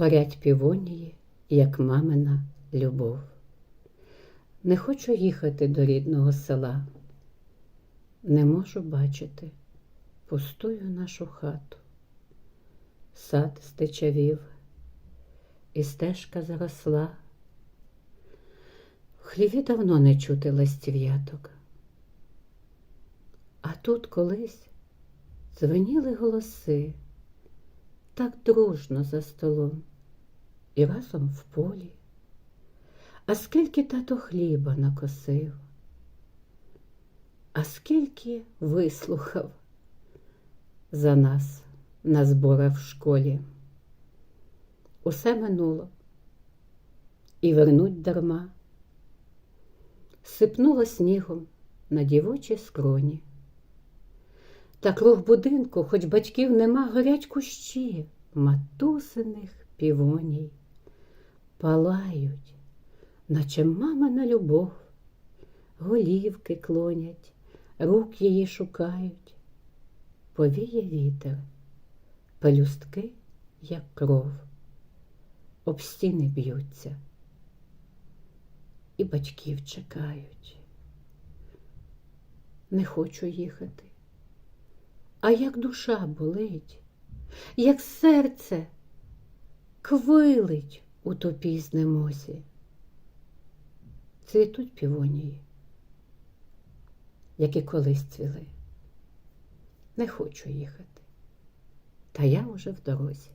горять півонії, як мамина любов. Не хочу їхати до рідного села, не можу бачити пустую нашу хату. Сад стечавів, і стежка заросла. В хліві давно не чути ластів'яток. А тут колись дзвеніли голоси так дружно за столом і разом в полі. А скільки тато хліба накосив, а скільки вислухав за нас на зборах в школі. Усе минуло і вернуть дарма. Сипнуло снігом на дівочі скроні. Та круг будинку, хоч батьків нема, горять кущі матусиних півоній, палають, наче мамина любов, голівки клонять, рук її шукають, повіє вітер, пелюстки, як кров, об стіни б'ються, і батьків чекають. Не хочу їхати. А як душа болить, як серце квилить у топій знемозі. Цвітуть півонії, які колись цвіли. Не хочу їхати, та я уже в дорозі.